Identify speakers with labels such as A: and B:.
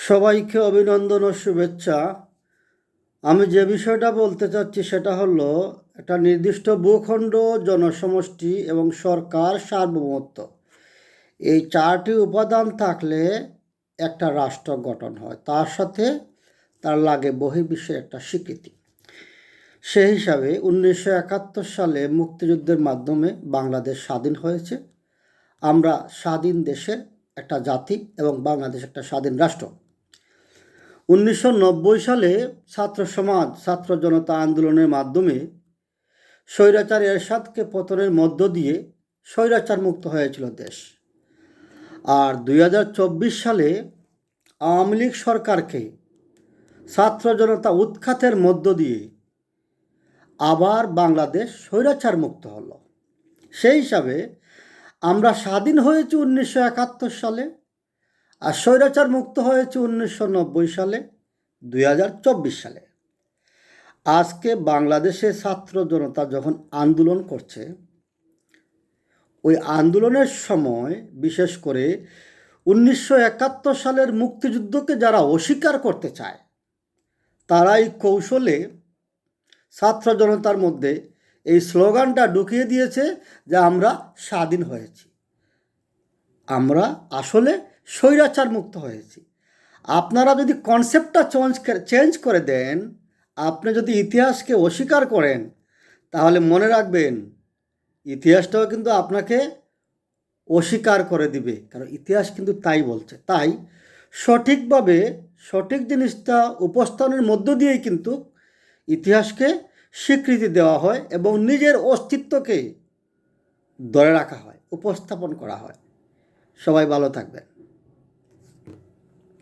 A: সবাইকে অভিনন্দন ও শুভেচ্ছা। আমি যে বিষয়টা বলতে চাচ্ছি সেটা হলো, একটা নির্দিষ্ট ভূখণ্ড, জনসমষ্টি এবং সরকার সার্বভৌমত্ব। এই চারটি উপাদান থাকলে একটা রাষ্ট্র গঠন হয়। তার সাথে তার লাগে বহির্বিশ্বের একটা স্বীকৃতি। সেই হিসাবে উনিশশো একাত্তর সালে মুক্তিযুদ্ধের মাধ্যমে বাংলাদেশ স্বাধীন হয়েছে। আমরা স্বাধীন দেশের একটা জাতি এবং বাংলাদেশ একটা স্বাধীন রাষ্ট্র। উনিশশো নব্বই সালে ছাত্র সমাজ, ছাত্র জনতা আন্দোলনের মাধ্যমে স্বৈরাচার এরশাদকে পতনের মধ্য দিয়ে স্বৈরাচার মুক্ত হয়েছিল দেশ। আর দু হাজার চব্বিশ সালে আওয়ামী লীগ সরকারকে ছাত্র জনতা উৎখাতের মধ্য দিয়ে আবার বাংলাদেশ স্বৈরাচার মুক্ত হলো। সেই হিসাবে আমরা স্বাধীন হয়েছি উনিশশো একাত্তর সালে। আর স্বৈরাচার মুক্ত হয়েছে উনিশশো নব্বই সালে, দুই হাজার চব্বিশ সালে। আজকে বাংলাদেশে ছাত্র জনতা যখন আন্দোলন করছে, ওই আন্দোলনের সময় বিশেষ করে উনিশশো একাত্তর সালের মুক্তিযুদ্ধকে যারা অস্বীকার করতে চায় তারা এই কৌশলে ছাত্র জনতার মধ্যে এই স্লোগানটা ঢুকিয়ে দিয়েছে যে আমরা স্বাধীন হয়েছি। আমরা আসলে স্বৈরাচার মুক্ত হয়েছি। আপনারা যদি কনসেপ্টটা চেঞ্জ চেঞ্জ করে দেন, আপনি যদি ইতিহাসকে অস্বীকার করেন, তাহলে মনে রাখবেন, ইতিহাসটাও কিন্তু আপনাকে অস্বীকার করে দিবে। কারণ ইতিহাস কিন্তু তাই বলছে। তাই সঠিকভাবে সঠিক জিনিসটা উপস্থানের মধ্য দিয়েই কিন্তু ইতিহাসকে স্বীকৃতি দেওয়া হয় এবং নিজের অস্তিত্বকে ধরে রাখা হয়, উপস্থাপন করা হয়। সবাই ভালো থাকবেন।